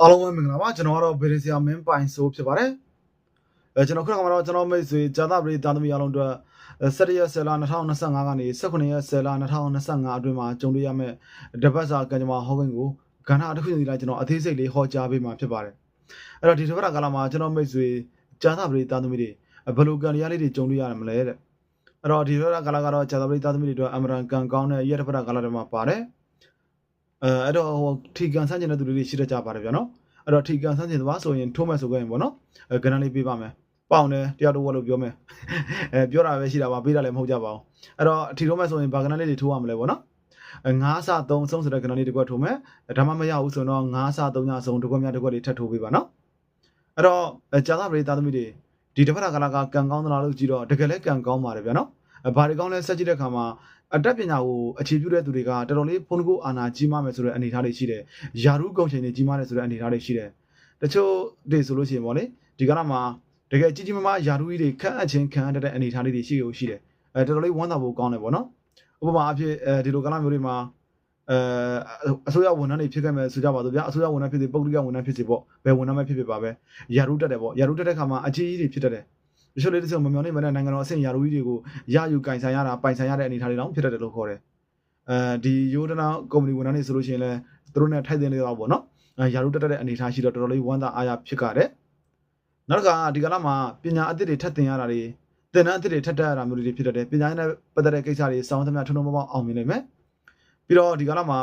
အားလုံးပဲမင်္ဂလာပါကျွန်တော်ကတော့ဗီဒီဆီယာမင်းပိုင်ဆိုဖြစ်ပါတယ်အဲကျွန်တော်ခုနကတော့ကျွန်တော်မိတ်ဆွေဇာတာပရိတာသမီအားလုံးအတွက်17ရက်10လ2025ကနေ18ရက်10လ2025အတွင်းမှာကြုံတွေ့ရမယ့်တပတ်စာကံကြမ္မာဟောကိန်းကိုကဏ္ဍတစ်ခုစီလိုက်ကျွန်တော်အသေးစိတ်လေးဟောကြားပေးမှာဖြစ်ပါတယ်အဲ့တော့ဒီတစ်ပတ်ကာလမှာကျွန်တော်မိတ်ဆွေဇာတာပရိတာသမီတွေဘယ်လိုကံတရားလေးတွေကြုံတွေ့ရမလဲတဲ့အဲ့တော့ဒီတစ်ပတ်ကာလကတော့ဇာတာပရိတာသမီတွေအတွက်အမရန်ကံကောင်းတဲ့ရက်တစ်ပတ်ကာလတွေမှာပါတယ် အဲအဲ့တော့ဟိုထီကန်ဆန်းကျင်တဲ့သူတွေရှိတတ်ကြပါတယ်ဗျာနော်အဲ့တော့ထီကန်ဆန်းကျင်သွားဆိုရင်ထိုးမဲ့ဆိုခဲ့ရင်ပေါ့နော်အဲကဏ္ဍလေးပေးပါမယ်ပေါင်တယ်တရားတော်ဝတ်လို့ပြောမယ်အဲပြောတာပဲရှိတာပါပေးတာလည်းမဟုတ်ကြပါဘူးအဲ့တော့ထီထိုးမဲ့ဆိုရင်ဘာကဏ္ဍလေးတွေထိုးရမလဲပေါ့နော်အဲ9စ3ဆုံးဆိုတဲ့ကဏ္ဍလေးတစ်ခွက်ထိုးမယ်ဒါမှမရဘူးဆိုတော့9စ3ညဆုံးတစ်ခွက်များတစ်ခွက်လေးထပ်ထိုးပေးပါနော်အဲ့တော့ကြာသပရိသသမီးတွေဒီတစ်ဖက်ကလာကကံကောင်းသလားလို့ကြည့်တော့တကယ်လည်းကံကောင်းပါတယ်ဗျာနော် ဘာတွေကောင်းလဲဆက်ကြည့်တဲ့အခါမှာအတက်ပညာကိုအခြေပြုတဲ့သူတွေကတော်တော်လေးဖုန်းကိုအာနာကြီးမားမယ်ဆိုတဲ့အနေအထားလေးရှိတယ်။ယာရုကုန်ချိန်တွေကြီးမားတယ်ဆိုတဲ့အနေအထားလေးရှိတယ်။တချို့တွေဆိုလို့ရှိရင်ပေါ့လေဒီကနေ့မှာတကယ်ကြီးကြီးမားမားယာရုကြီးတွေခန့်အပ်ခြင်းခံရတဲ့အနေအထားလေးတွေရှိလို့ရှိတယ်။အဲတော်တော်လေးဝမ်းသာဖို့ကောင်းတယ်ပေါ့နော်။ဥပမာအဖြစ်အဲဒီလိုကနေ့မျိုးတွေမှာအဲအစိုးရဝန်ထမ်းတွေဖြစ်ခဲ့မယ်ဆိုကြပါစို့ဗျာအစိုးရဝန်ထမ်းဖြစ်စေပုဂ္ဂလိကဝန်ထမ်းဖြစ်စေပေါ့ဘယ်ဝန်ထမ်းပဲဖြစ်ဖြစ်ပါပဲယာရုတက်တယ်ပေါ့ယာရုတက်တဲ့ခါမှာအကြီးကြီးတွေဖြစ်တတ်တယ် တချို့လေးတချို့မမျောနေမတဲ့နိုင်ငံတော်အဆင့်ယာရုကြီးတွေကိုရယူကင်ဆိုင်ရတာပိုင်ဆိုင်ရတဲ့အနေအထားတွေတော့ဖြစ်တတ်တယ်လို့ခေါ်တယ်အဲဒီယိုဒနာကုမ္ပဏီဝန်ထမ်းတွေဆိုလို့ရှိရင်လည်းသူတို့နဲ့ထိုက်တင်နေတော့ပေါ့နော်အဲယာရုတက်တဲ့အနေအထားရှိတော့တော်တော်လေးဝမ်းသာအားရဖြစ်ကြတယ်နောက်တစ်ခါဒီကလာမှာပညာအသစ်တွေထပ်တင်ရတာတွေသင်တန်းအသစ်တွေထပ်တက်ရတာမျိုးတွေဖြစ်တတ်တယ်ပညာရေးနဲ့ပတ်သက်တဲ့ကိစ္စတွေစောင်းသမျှထုံထုံပေါက်အောင်မြင်နိုင်မယ်ပြီးတော့ဒီကလာမှာ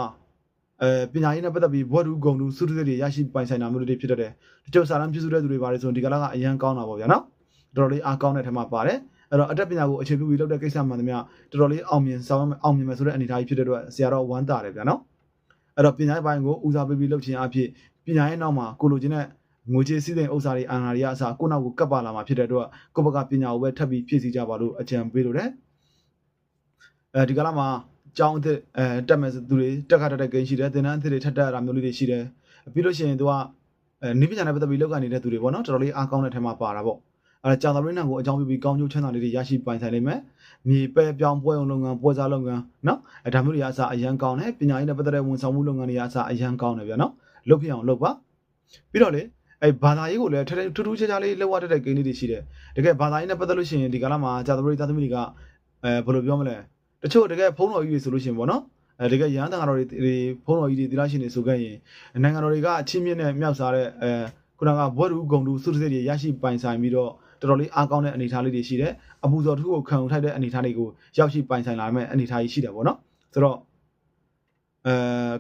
အဲပညာရေးနဲ့ပတ်သက်ပြီးဘွဲ့တူဂုံတူစုတုတွေရရှိပိုင်ဆိုင်တာမျိုးတွေဖြစ်တတ်တယ်တချို့စာရန်ပြုစုတဲ့သူတွေပါတယ်ဆိုရင်ဒီကလာကအရန်ကောင်းတာပေါ့ဗျာနော် တော်တော်လေးအားကောင်းတဲ့ထက်မှပါတယ်အဲ့တော့အတက်ပညာကိုအခြေပြုပြီးလုပ်တဲ့ကိစ္စမှန်သမျှတော်တော်လေးအောင်မြင်ဆောင်အောင်မြင်မယ်ဆိုတဲ့အနေအထားကြီးဖြစ်တဲ့အတွက်ဆရာတော်ဝမ်းသာတယ်ဗျာနော်အဲ့တော့ပညာရေးပိုင်းကိုဦးစားပေးပြီးလုပ်ခြင်းအဖြစ်ပညာရေးနောက်မှာကိုလိုချင်တဲ့ငွေကြေးစည်းစိမ်ဥစ္စာတွေအာဏာတွေအစားကိုနောက်ကိုကပ်ပါလာမှာဖြစ်တဲ့အတွက်ကိုဘကပညာကိုပဲထပ်ပြီးဖြည့်ဆည်းကြပါလို့အကြံပေးလို့တယ်အဲဒီကလာမှာကျောင်းအစ်အဲတက်မဲ့သူတွေတက်ခါတက်တဲ့ဂိမ်းရှိတယ်သင်တန်းအစ်တွေထပ်တက်ရတာမျိုးလေးတွေရှိတယ်ပြီးလို့ရှိရင်သူကအဲနိပညာနဲ့ပတ်သက်ပြီးလောက်ကနေတဲ့သူတွေပေါ့နော်တော်တော်လေးအားကောင်းတဲ့ထဲမှာပါတာပေါ့ အဲကြာသပတေးနေ့ကိုအကြောင်းပြုပြီးကောင်းကျိုးချမ်းသာလေးတွေရရှိပိုင်ဆိုင်နိုင်မယ်မြေပဲပြောင်းပွဲအောင်လုပ်ငန်းပွဲစားလုပ်ငန်းနော်အဲဒါမျိုးတွေအစားအရန်ကောင်းတယ်ပညာရေးနဲ့ပတ်သက်တဲ့ဝန်ဆောင်မှုလုပ်ငန်းတွေအစားအရန်ကောင်းတယ်ဗျာနော်လုပ်ဖြစ်အောင်လုပ်ပါပြီးတော့လေအဲဘာသာရေးကိုလည်းထထထူးထူးခြားခြားလေးလောက်ရတဲ့ဂိမ်းလေးတွေရှိတယ်တကယ်ဘာသာရေးနဲ့ပတ်သက်လို့ရှိရင်ဒီကာလမှာကြာသပတေးသားသမီးတွေကအဲဘယ်လိုပြောမလဲတချို့တကယ်ဖုန်းတော်ကြီးတွေဆိုလို့ရှိရင်ပေါ့နော်အဲတကယ်ရဟန်းတန်ဃာတော်တွေဖုန်းတော်ကြီးတွေသီလရှင်တွေဆိုခဲ့ရင်နိုင်ငံတော်တွေကအချင်းမြင့်နဲ့မြောက်စားတဲ့အဲခုနကဘွဲ့ရူဂုံတူစုစည်းတွေရရှိပိုင်ဆိုင်ပြီးတော့ တော်တော်လေးအားကောင်းတဲ့အနေအထားလေးတွေရှိတယ်အပူဇော်တစ်ခုကိုခံုံထိုက်တဲ့အနေအထားလေးကိုရောက်ရှိပိုင်ဆိုင်လာမယ့်အနေအထားကြီးရှိတယ်ပေါ့နော်ဆိုတော့အဲ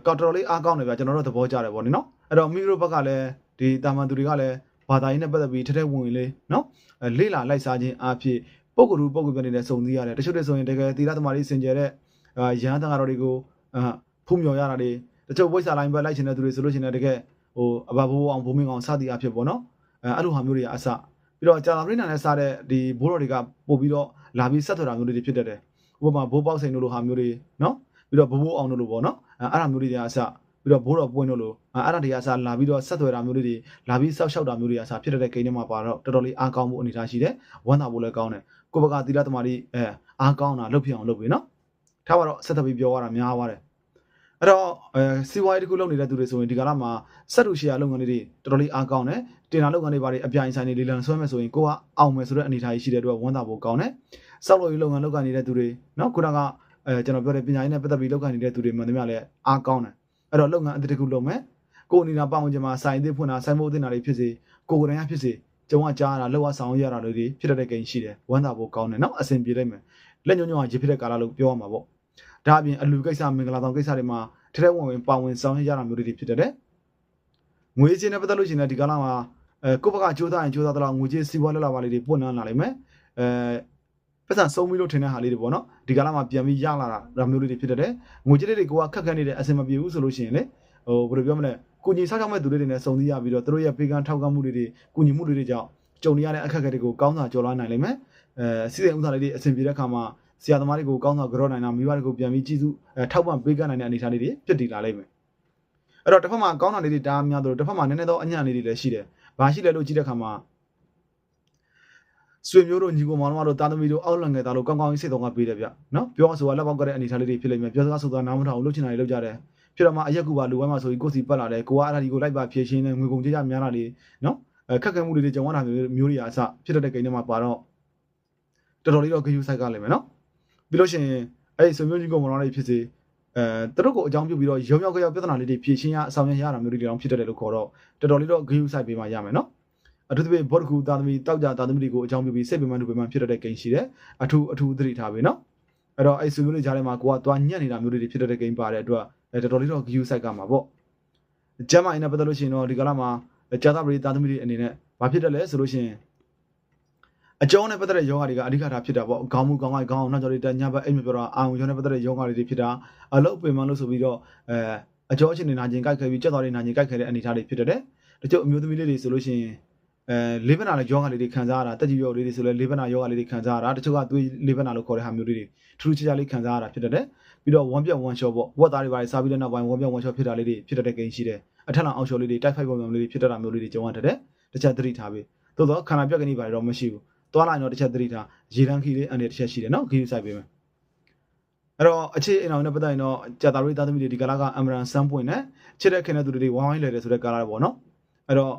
ကော်တော်လေးအားကောင်းတယ်ဗျာကျွန်တော်တို့သဘောကျတယ်ပေါ့နော်အဲ့တော့မိတို့ဘက်ကလည်းဒီတာမန်သူတွေကလည်းဘာသာရေးနဲ့ပတ်သက်ပြီးထထဝင်ဝင်လေးနော်အဲလေးလာလိုက်စားခြင်းအဖြစ်ပုဂ္ဂိုလ်လူပုဂ္ဂိုလ်ပြနေတဲ့စုံစည်းရတယ်တချို့တွေဆိုရင်တကယ်သီလသမားလေးစင်ကြယ်တဲ့အာရဟန်းတန်ဃာတော်တွေကိုအာဖုံမြော်ရတာတွေတချို့ဝိဇ္ဇာလိုင်းပဲလိုက်ချင်တဲ့သူတွေဆိုလို့ရှိရင်တကယ်ဟိုအဘဘိုးအောင်ဘုံမင်းအောင်စသည်အဖြစ်ပေါ့နော်အဲအဲ့လိုဟာမျိုးတွေအစ ပြီးတော့ကြာသာပရိနာနဲ့စားတဲ့ဒီဘိုးတော်တွေကပို့ပြီးတော့လာပြီးဆက်ထွယ်တာမျိုးတွေဖြစ်တတ်တယ်ဥပမာဘိုးပေါက်စိန်တို့လိုဟာမျိုးတွေနော်ပြီးတော့ဘိုးဘိုးအောင်တို့လိုပေါ့နော်အဲအဲ့ဒါမျိုးတွေကအစပြီးတော့ဘိုးတော်ပွင့်တို့လိုအဲ့ဒါတွေကအစလာပြီးတော့ဆက်သွယ်တာမျိုးတွေလာပြီးဆောက်ရှောက်တာမျိုးတွေအစဖြစ်တဲ့ကိန်းထဲမှာပါတော့တော်တော်လေးအားကောင်းမှုအနေထားရှိတယ်ဝမ်းသာဖို့လည်းကောင်းတယ်ကိုဘကသီလသမားတွေအဲအားကောင်းတာလုပ်ဖြစ်အောင်လုပ်ပြီနော်ထားပါတော့ဆက်သက်ပြီးပြောရတာများပါတယ် အဲ့တော့အဲစီဝိုင်းတစ်ခုလုပ်နေတဲ့သူတွေဆိုရင်ဒီကလာမှာစက်တူရှယ်ယာလုပ်ငန်းတွေတော်တော်လေးအားကောင်းတယ်တင်တာလုပ်ငန်းတွေပါတွေအပြိုင်ဆိုင်တွေလေလံဆွဲမယ်ဆိုရင်ကိုကအောင်မယ်ဆိုတဲ့အနေအထားရှိတဲ့အတွက်ဝမ်းသာဖို့ကောင်းတယ်စောက်လို့ရေးလုပ်ငန်းလုပ်ကိုင်နေတဲ့သူတွေနော်ခုနကအဲကျွန်တော်ပြောတဲ့ပညာရေးနဲ့ပတ်သက်ပြီးလုပ်ကိုင်နေတဲ့သူတွေမှန်သမျှလည်းအားကောင်းတယ်အဲ့တော့လုပ်ငန်းအတစ်ခုလုပ်မယ်ကိုအနေနဲ့ပတ်ဝန်းကျင်မှာစိုင်သစ်ဖွင့်တာစိုင်မိုးတင်တာတွေဖြစ်စေကိုကိုယ်တိုင်ကဖြစ်စေကျုံကကြားရတာလောက်အဆောင်ရတာတွေဖြစ်တဲ့ကိန်းရှိတယ်ဝမ်းသာဖို့ကောင်းတယ်နော်အဆင်ပြေလိုက်မယ်လက်ညှိုးညွှန်ကရဖြစ်တဲ့ကာလလို့ပြောရမှာပေါ့ ဒါအပြင်အလူကိစ္စမင်္ဂလာဆောင်ကိစ္စတွေမှာထထဝင်ဝင်ပါဝင်ဆောင်ရတာမျိုးတွေဖြစ်တယ်ငွေချင်းနဲ့ပတ်သက်လို့ရှိရင်ဒီကာလမှာအဲကိုယ့်ဘက်ကကြိုးစားရင်ကြိုးစားတော့ငွေချင်းစီးပွားလက်လာပါလေးတွေပွင့်နှန်းလာလိမ့်မယ်အဲပတ်စံဆုံးပြီးလို့ထင်တဲ့ဟာလေးတွေပေါ့နော်ဒီကာလမှာပြန်ပြီးရလာတာဒါမျိုးလေးတွေဖြစ်တဲ့ငွေကြေးလေးတွေကိုကခက်ခက်နေတဲ့အဆင်မပြေဘူးဆိုလို့ရှိရင်လေဟိုဘယ်လိုပြောမလဲကုညီဆောက်ရှောက်မဲ့သူတွေတွေနဲ့စုံစည်းရပြီးတော့သူတို့ရဲ့ပေကန်းထောက်ခံမှုတွေတွေကုညီမှုတွေတွေကြောင့်ကြုံနေရတဲ့အခက်အခဲတွေကိုကောင်းစွာကျော်လွှားနိုင်လိမ့်မယ်အဲစီစဉ်ဥစ္စာလေးတွေအဆင်ပြေတဲ့အခါမှာ ဆရာသမားတွေကိုကောင်းစွာကြောနိုင်တာမိဘတွေကိုပြန်ပြီးကြည့်စုအဲထောက်ပံ့ပေးကမ်းနိုင်တဲ့အနေအထားလေးတွေဖြစ်တည်လာလိမ့်မယ်အဲ့တော့တစ်ဖက်မှာကောင်းတာလေးတွေတားများတော့တစ်ဖက်မှာနည်းနည်းတော့အညံ့လေးတွေလည်းရှိတယ်ဘာရှိလဲလို့ကြည့်တဲ့အခါမှာဆွေမျိုးတို့ညီကိုမောင်နှမတို့တာသမီတို့အောက်လံငယ်သားတို့ကောင်းကောင်းကြီးစိတ်တော်ကပေးတယ်ဗျနော်ပြောဆိုရလက်ပေါက်ကတဲ့အနေအထားလေးတွေဖြစ်လိမ့်မယ်ပြောစကားဆိုတာနားမထောင်လို့ချင်တာတွေလုပ်ကြတယ်ဖြစ်တော့မှအရက်ကူပါလူဝဲမှာဆိုပြီးကိုယ်စီပတ်လာတယ်ကိုကအဲ့ဒါဒီကိုလိုက်ပါဖြည့်ရှင်းတယ်ငွေကုန်ကြေးကြများလာလေနော်အဲခက်ခဲမှုတွေတွေကြုံရတာမျိုးမျိုးတွေအစဖြစ်တတ်တဲ့ကိန်းတွေမှာပါတော့တော်တော်လေးတော့ဂယူဆိုင်ကလိမ့်မယ်နော် ပြီးလို့ရှိရင်အဲ့ဒီဆွေမျိုးကြီးကောင်မတော်လေးဖြစ်စေအဲသူတို့ကိုအကြောင်းပြုပြီးတော့ရုံရောက်ကြောက်ပြဿနာလေးတွေဖြည့်ရှင်းရအဆောင်ရရတာမျိုးတွေတောင်ဖြစ်တတ်တယ်လို့ခေါ်တော့တော်တော်လေးတော့ဂယူဆိုင်ပေးမှရမယ်နော်အထူးသဖြင့်ဘော့တကူတာသမီတောက်ကြတာသမီတွေကိုအကြောင်းပြုပြီးစိတ်ပင်ပန်းသူပင်ပန်းဖြစ်တတ်တဲ့ကိန်းရှိတယ်အထူးအထူးသတိထားပေးနော်အဲ့တော့အဲ့ဆွေမျိုးလေးကြားထဲမှာကိုကသွားညက်နေတာမျိုးတွေဖြစ်တတ်တဲ့ကိန်းပါတဲ့အတွက်အဲတော်တော်လေးတော့ဂယူဆိုင်ကမှာပေါ့ကျမ်းမာရင်လည်းပတ်သက်လို့ရှိရင်တော့ဒီကလာမှာကြာသပတေးတာသမီတွေအနေနဲ့ဘာဖြစ်တယ်လဲဆိုလို့ရှိရင် အကျောင်းနဲ့ပတ်သက်တဲ့ယောဂတွေကအဓိကထားဖြစ်တာပေါ့ခေါင်းမူခေါင်းကိုက်ခေါင်းအောင်နောက်ကျော်တွေတက်ညဘက်အိမ်မပြောတော့အာုံကျောင်းနဲ့ပတ်သက်တဲ့ယောဂတွေဖြစ်တာအလုပ်ပင်မလို့ဆိုပြီးတော့အဲအကျော်အချင်းနေနာကျင်ကြိုက်ခဲပြီးကြက်တော်တွေနာကျင်ကြိုက်ခဲတဲ့အနေအထားတွေဖြစ်တဲ့တချို့အမျိုးသမီးလေးတွေဆိုလို့ရှိရင်အဲလေးဘနာလည်းယောဂလေးတွေခံစားရတာတက်ကြီးယောဂလေးတွေဆိုလဲလေးဘနာယောဂလေးတွေခံစားရတာတချို့ကသွေးလေးဘနာလို့ခေါ်တဲ့ဟာမျိုးလေးတွေထူးထူးခြားခြားလေးခံစားရတာဖြစ်တဲ့ပြီးတော့ one ပြတ် one shot ပေါ့ဝက်သားတွေပါစားပြီးတဲ့နောက်ပိုင်း one ပြတ် one shot ဖြစ်တာလေးတွေဖြစ်တဲ့ကိန်းရှိတယ်အထက်လောင်အောင်ရှော်လေးတွေတိုက်ဖိုက်ပုံစံလေးတွေဖြစ်တတ်တာမျိုးလေးတွေကြုံရတတ်တယ်တခြားသတိထားပြီးသို့တော့ခန္ဓာပြက်ကနေပါတော့မရှိဘူး သွားလိုက်တော့တစ်ချက်သတိထားရေတန်းခီလေးအန်တဲ့တစ်ချက်ရှိတယ်နော်ခီးစိုက်ပေးမယ်အဲ့တော့အခြေအိမ်အောင်နဲ့ပတ်သက်ရင်တော့ကြာတာရိသားသမီးတွေဒီကာလကအမရန်စမ်းပွင့်နဲ့ချစ်တဲ့ခင်တဲ့သူတွေဝိုင်းဝိုင်းလဲတယ်ဆိုတဲ့ကာလပေါ့နော်အဲ့တော့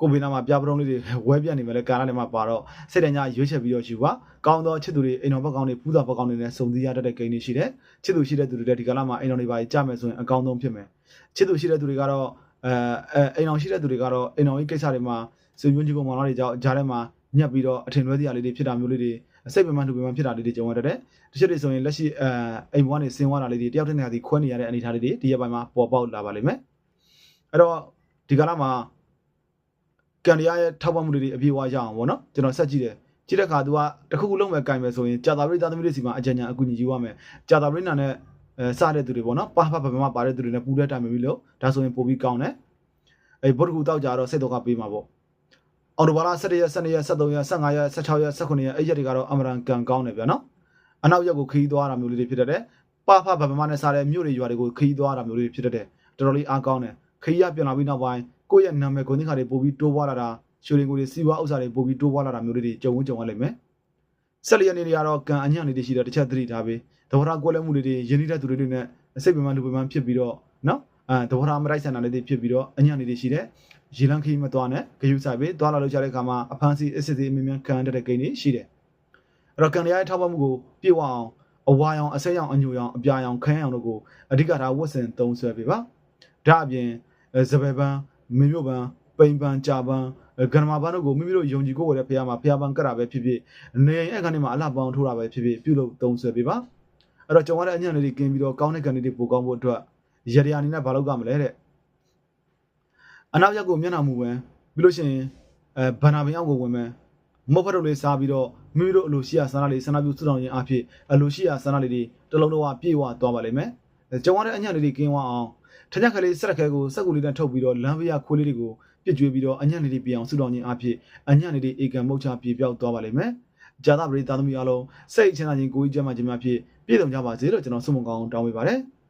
ကိုဗီနာမှာပြပရုံးလေးတွေဝဲပြတ်နေမယ်လေကာလလေးမှာပါတော့စိတ်တညာရွေးချက်ပြီးတော့ယူပါကောင်းသောချစ်သူတွေအိမ်တော်ဘက်ကောင်းတွေပူးတော်ဘက်ကောင်းတွေနဲ့စုံစည်းရတတ်တဲ့ကိန်းတွေရှိတယ်ချစ်သူရှိတဲ့သူတွေလည်းဒီကာလမှာအိမ်တော်တွေပါကြမယ်ဆိုရင်အကောင်းဆုံးဖြစ်မယ်ချစ်သူရှိတဲ့သူတွေကတော့အဲအိမ်တော်ရှိတဲ့သူတွေကတော့အိမ်တော်ကြီးကိစ္စတွေမှာဆွေမျိုးကြီးကောင်မောင်တွေကြောင့်ကြားထဲမှာ ညက်ပြီးတော့အထင်လွဲစရာလေးတွေဖြစ်တာမျိုးလေးတွေစိတ်ပင်ပန်းလူပင်ပန်းဖြစ်တာလေးတွေကြုံရတဲ့တချို့တွေဆိုရင်လက်ရှိအဲအိမ်ဘွားနေဆင်းသွားတာလေးတွေတယောက်တစ်နေရာစီခွဲနေရတဲ့အနေအထားလေးတွေဒီရက်ပိုင်းမှာပေါ်ပေါက်လာပါလိမ့်မယ်အဲ့တော့ဒီကာလမှာကန်ရီယာရဲ့ထောက်ပံ့မှုတွေအပြည့်အဝရအောင်ပေါ့နော်ကျွန်တော်ဆက်ကြည့်တယ်ကြည့်တဲ့အခါ तू ကတခုခုလုံးမဲ့ကင်မယ်ဆိုရင်ကြာတာပရိသတ်သမီးတွေစီမှာအကြံဉာဏ်အကူအညီယူရမယ်ကြာတာပရိနာနဲ့အဲစတဲ့သူတွေပေါ့နော်ပါဖဖဗမာပါတဲ့သူတွေနဲ့ပူတဲ့တိုင်ပြီလို့ဒါဆိုရင်ပို့ပြီးကောင်းတယ်အဲဘုဒ္ဓကူတောက်ကြတော့စိတ်တော့ကပေးမှာပေါ့ အော်တိုဘာလ17ရက်12ရက်13ရက်15ရက်16ရက်18ရက်အဲ့ရက်တွေကတော့အမရန်ကန်ကောင်းတယ်ဗျာနော်အနောက်ရက်ကိုခီးသွားတာမျိုးလေးတွေဖြစ်တတ်တယ်ပါဖဗမာနဲ့စားတဲ့မြို့တွေရွာတွေကိုခီးသွားတာမျိုးလေးတွေဖြစ်တတ်တယ်တော်တော်လေးအားကောင်းတယ်ခီးရပြန်လာပြီးနောက်ပိုင်းကိုယ့်ရဲ့နာမည်ကိုသိခါတွေပို့ပြီးတိုးပွားလာတာရှူရင်ကိုတွေစီဝါဥစ္စာတွေပို့ပြီးတိုးပွားလာတာမျိုးလေးတွေကြုံဝန်းကြုံရလိမ့်မယ်ဆက်လျက်နေတွေကတော့ကံအညံ့နေတွေရှိတယ်တစ်ချက်သတိထားပေးသဘောထားကွဲလွဲမှုတွေတွေယဉ်နေတဲ့သူတွေနဲ့စိတ်ပင်ပန်းလူပင်ပန်းဖြစ်ပြီးတော့နော် အဲသဘောထားမတိုက်ဆန်တာလေးတွေဖြစ်ပြီးတော့အညံ့နေတွေရှိတယ်ရေလန်းခီးမသွားနဲ့ဂယုဆိုင်ပေးသွားလာလို့ကြတဲ့အခါမှာအဖမ်းဆီးအစ်စစ်စီအမြင်မြန်ခံရတဲ့ကိန်းတွေရှိတယ်အဲ့တော့ကံတရားရဲ့ထောက်ပံ့မှုကိုပြေဝအောင်အဝါရောင်အဆက်ရောင်အညူရောင်အပြာရောင်ခန်းရောင်တို့ကိုအဓိကထားဝတ်ဆင်သုံးဆွဲပေးပါဒါအပြင်စပယ်ပန်းမင်းမြို့ပန်းပိန်ပန်းကြာပန်းဂရမပန်းတို့ကိုမိမိတို့ယုံကြည်ကိုယ်ဝယ်တဲ့ဖရားမှာဖရားပန်းကတ်တာပဲဖြစ်ဖြစ်နေရင်အခါနေမှာအလှပေါင်းထိုးတာပဲဖြစ်ဖြစ်ပြုလုပ်သုံးဆွဲပေးပါအဲ့တော့ကျွန်တော်လည်းအညံ့လေးတွေကင်းပြီးတော့ကောင်းတဲ့ကံလေးတွေပို့ကောင်းဖို့အတွက် ရရအနေနဲ့ဘာလုပ်ကြမလဲတဲ့အနောက်ရက်ကိုမျက်နှာမူပန်းပြီးလို့ရှိရင်အဲဘန္နာပင်အောက်ကိုဝင်မယ်မော့ဖတ်တို့လေးစားပြီးတော့မိမိတို့အလိုရှိရဆန္ဒလေးဆန္ဒပြုစုတောင်းခြင်းအဖြစ်အလိုရှိရဆန္ဒလေးတွေတလုံးတော့ပြည့်ဝသွားပါလိမ့်မယ်ကျွန်တော်လည်းအညံ့လေးတွေကင်းသွားအောင်ထက်ခက်လေးစက်ခဲကိုစက်ကူလေးနဲ့ထုတ်ပြီးတော့လမ်းပြရခွေးလေးတွေကိုပြစ်ကြွေးပြီးတော့အညံ့လေးတွေပြအောင်စုတောင်းခြင်းအဖြစ်အညံ့လေးတွေအေကံမုတ်ချပြေပြောက်သွားပါလိမ့်မယ်ဂျာတာပရိသတ်သမီးအားလုံးစိတ်ချမ်းသာခြင်းကိုယ်ကြီးကျမ်းမာခြင်းများဖြင့်ပြည့်စုံကြပါစေလို့ကျွန်တော်ဆုမွန်ကောင်းတောင်းပေးပါတယ်။